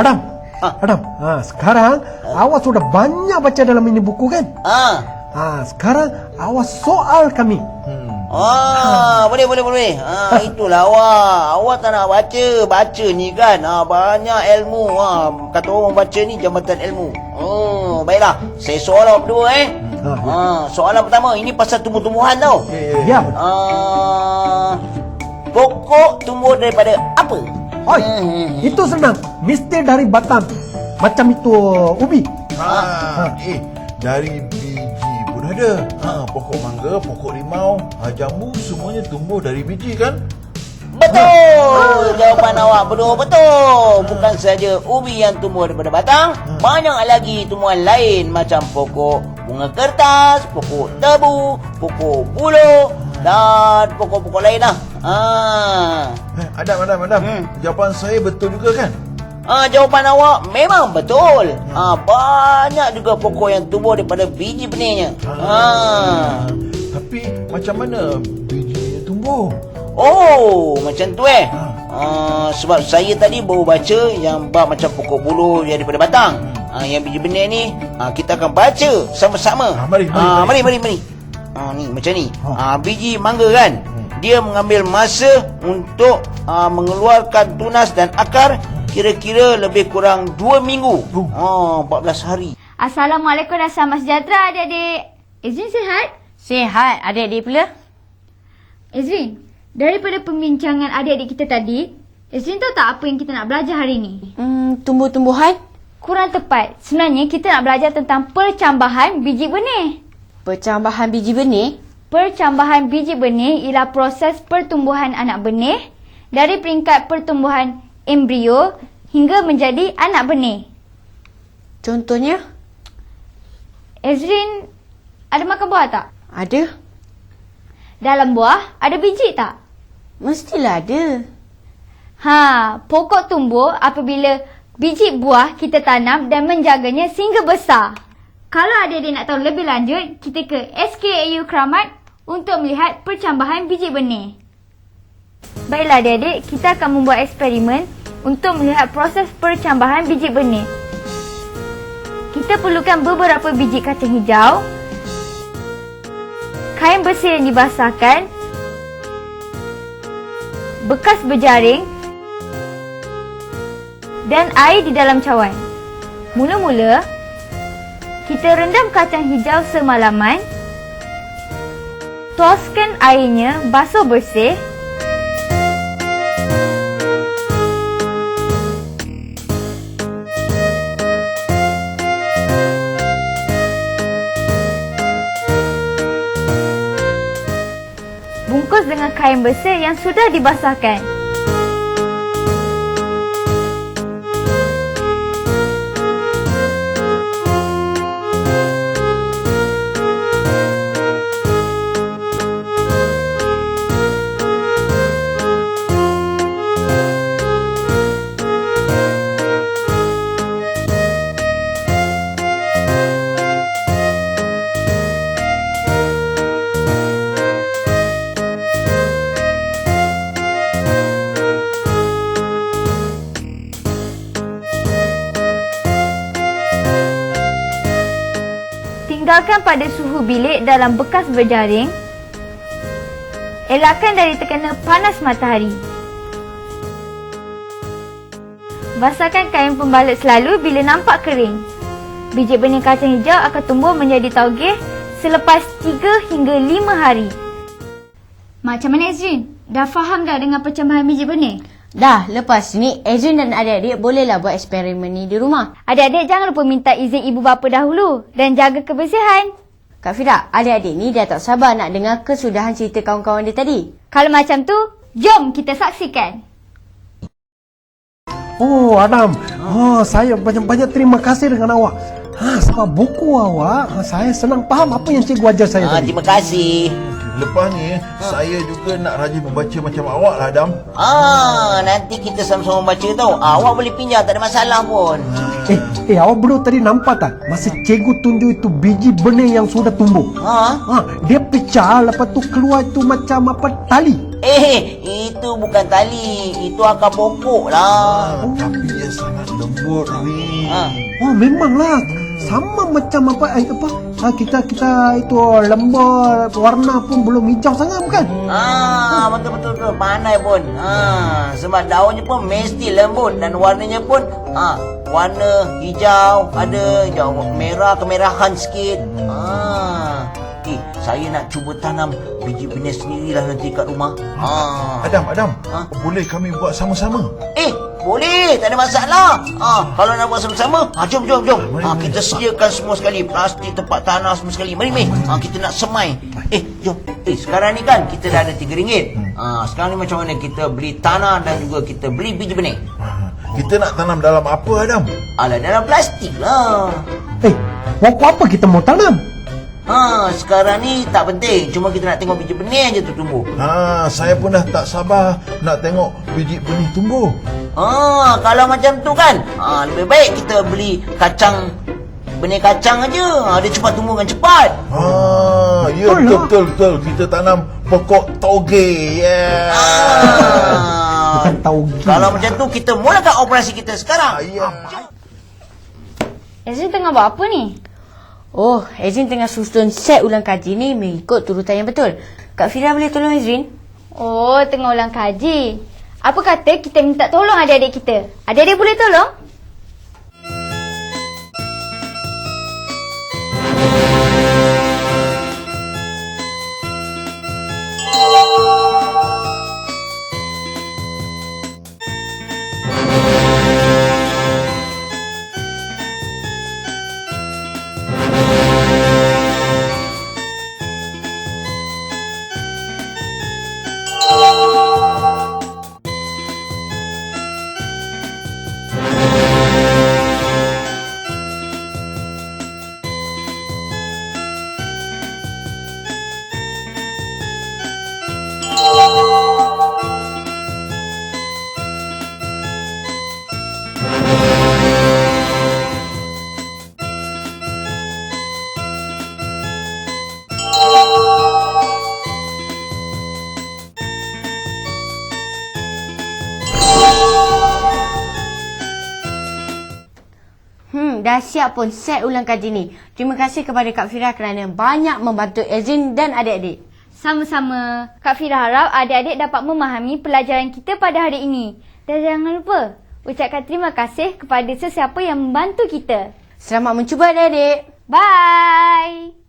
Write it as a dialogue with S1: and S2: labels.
S1: Adam.
S2: Ah.
S1: Adam, ah, sekarang awak sudah banyak baca dalam ini buku kan?
S2: Ah.
S1: Ah, sekarang awak soal kami.
S2: Ah, boleh boleh boleh. Ah, itulah awak. Awak tak nak baca, baca ni kan. Ah, banyak ilmu. Ah, kata orang baca ni jambatan ilmu. Oh, baiklah. Saya soal awak berdua eh.
S1: Ah, ya.
S2: Ah, soalan pertama ini pasal tumbuh-tumbuhan tau.
S1: Ya, betul.
S2: Ah, pokok tumbuh daripada apa?
S1: Oi, itu senang. Mesti dari batang. Macam itu ubi.
S3: Ha, eh dari biji pun ada. Ha, pokok mangga, pokok limau, ha, jambu semuanya tumbuh dari biji kan?
S2: Betul Jawapan awak berdua betul Bukan saja ubi yang tumbuh daripada batang Banyak lagi tumbuhan lain Macam pokok bunga kertas Pokok tebu Pokok buluh Dan pokok-pokok lain lah ah.
S3: Eh, Adam, Adam, Adam.
S2: Hmm.
S3: Jawapan saya betul juga kan?
S2: ah, Jawapan awak memang betul ah, Banyak juga pokok yang tumbuh daripada biji benihnya ah.
S3: Tapi macam mana biji tumbuh?
S2: Oh, macam tu eh. Uh, sebab saya tadi baru baca yang bab macam pokok buluh daripada batang. Uh, yang biji benih ni uh, kita akan baca sama-sama.
S3: Ah, mari, mari,
S2: Ah,
S3: mari.
S2: mari, mari, mari. Uh, ni macam ni.
S3: Ha.
S2: Uh, biji mangga kan. Dia mengambil masa untuk uh, mengeluarkan tunas dan akar kira-kira lebih kurang 2 minggu. Oh, 14 hari.
S4: Assalamualaikum dan selamat sejahtera adik-adik. Izrin sihat?
S5: Sihat adik-adik pula?
S4: Izrin, daripada pembincangan adik-adik kita tadi, Izrin tahu tak apa yang kita nak belajar hari ini?
S5: Hmm, tumbuh-tumbuhan?
S4: Kurang tepat. Sebenarnya kita nak belajar tentang percambahan biji benih.
S5: Percambahan biji benih?
S4: Percambahan biji benih ialah proses pertumbuhan anak benih dari peringkat pertumbuhan embrio hingga menjadi anak benih.
S5: Contohnya?
S4: Ezrin, ada makan buah tak?
S5: Ada.
S4: Dalam buah ada biji tak?
S5: Mestilah ada.
S4: Ha, pokok tumbuh apabila biji buah kita tanam dan menjaganya sehingga besar. Kalau adik-adik nak tahu lebih lanjut, kita ke SKAU Keramat untuk melihat percambahan biji benih. Baiklah adik-adik, kita akan membuat eksperimen untuk melihat proses percambahan biji benih. Kita perlukan beberapa biji kacang hijau, kain bersih yang dibasahkan, bekas berjaring dan air di dalam cawan. Mula-mula, kita rendam kacang hijau semalaman. Tuaskan airnya basuh bersih. Bungkus dengan kain bersih yang sudah dibasahkan. Tinggalkan pada suhu bilik dalam bekas berjaring. Elakkan dari terkena panas matahari. Basahkan kain pembalut selalu bila nampak kering. Biji benih kacang hijau akan tumbuh menjadi taugeh selepas 3 hingga 5 hari. Macam mana Ezrin? Dah faham dah dengan percambahan biji benih?
S5: Dah, lepas ni Ezrin dan adik-adik bolehlah buat eksperimen ni di rumah.
S4: Adik-adik jangan lupa minta izin ibu bapa dahulu dan jaga kebersihan.
S5: Kak Fira, adik-adik ni dah tak sabar nak dengar kesudahan cerita kawan-kawan dia tadi.
S4: Kalau macam tu, jom kita saksikan.
S1: Oh, Adam. Oh, saya banyak-banyak terima kasih dengan awak. Ha, sebab buku awak, ha, saya senang faham apa yang cikgu ajar saya
S2: Ah,
S1: tadi.
S2: terima kasih.
S3: Lepas ni saya juga nak rajin membaca macam awak lah Adam.
S2: Ah, nanti kita sama-sama baca tau. Awak boleh pinjam tak ada masalah pun.
S1: Eh, eh awak berdua tadi nampak tak? Masa cikgu tunjuk itu biji benih yang sudah tumbuh.
S2: Ha?
S1: Ha, dia pecah lepas tu keluar itu macam apa tali.
S2: Eh, itu bukan tali, itu akar pokok lah.
S3: Ah, tapi dia sangat lembut ni.
S2: Ha.
S1: Oh memanglah sama macam apa eh, apa ha, kita kita itu lembut warna pun belum hijau sangat bukan?
S2: Ah, betul betul betul. Pandai pun. Ah, sebab daunnya pun mesti lembut dan warnanya pun ah warna hijau, ada hijau merah kemerahan sikit. Ah. Eh, saya nak cuba tanam biji benih sendirilah nanti kat rumah. Ah.
S3: Adam, Adam,
S2: Ha?
S3: boleh kami buat sama-sama?
S2: Eh, boleh, tak ada masalah. Ah, kalau nak buat sama-sama, ah, jom, jom, jom. Ah,
S3: mari.
S2: kita sediakan semua sekali plastik tempat tanah semua sekali. Mari, mari. Ah, kita nak semai. Eh, jom. Eh, sekarang ni kan kita dah ada RM3. Ah, sekarang ni macam mana kita beli tanah dan juga kita beli biji benih?
S3: Kita nak tanam dalam apa Adam?
S2: Alah, dalam plastik lah.
S1: Eh, pokok apa kita mau tanam?
S2: Ha, sekarang ni tak penting. Cuma kita nak tengok biji benih je tu tumbuh.
S3: Ha, saya pun dah tak sabar nak tengok biji benih tumbuh.
S2: Ah, kalau macam tu kan, ah, lebih baik kita beli kacang benih kacang aja. Ah, dia cepat tumbuh dengan cepat.
S3: Ha, ya
S1: Betul
S3: betul,
S1: lah.
S3: betul betul kita tanam pokok toge. Yeah.
S2: Ah,
S1: Bukan tauge.
S2: kalau macam tu kita mulakan operasi kita
S3: Ah,
S2: sekarang.
S3: ya.
S4: Ezrin tengah buat apa ni?
S5: Oh, Ezrin tengah susun set ulang kaji ni mengikut turutan yang betul. Kak Fira boleh tolong Ezrin?
S4: Oh, tengah ulang kaji. Apa kata kita minta tolong adik-adik kita? Adik-adik boleh tolong?
S5: Dah siap pun set ulang kaji ni. Terima kasih kepada Kak Fira kerana banyak membantu Ezrin dan adik-adik.
S4: Sama-sama. Kak Fira harap adik-adik dapat memahami pelajaran kita pada hari ini. Dan jangan lupa, ucapkan terima kasih kepada sesiapa yang membantu kita.
S5: Selamat mencuba adik-adik.
S4: Bye!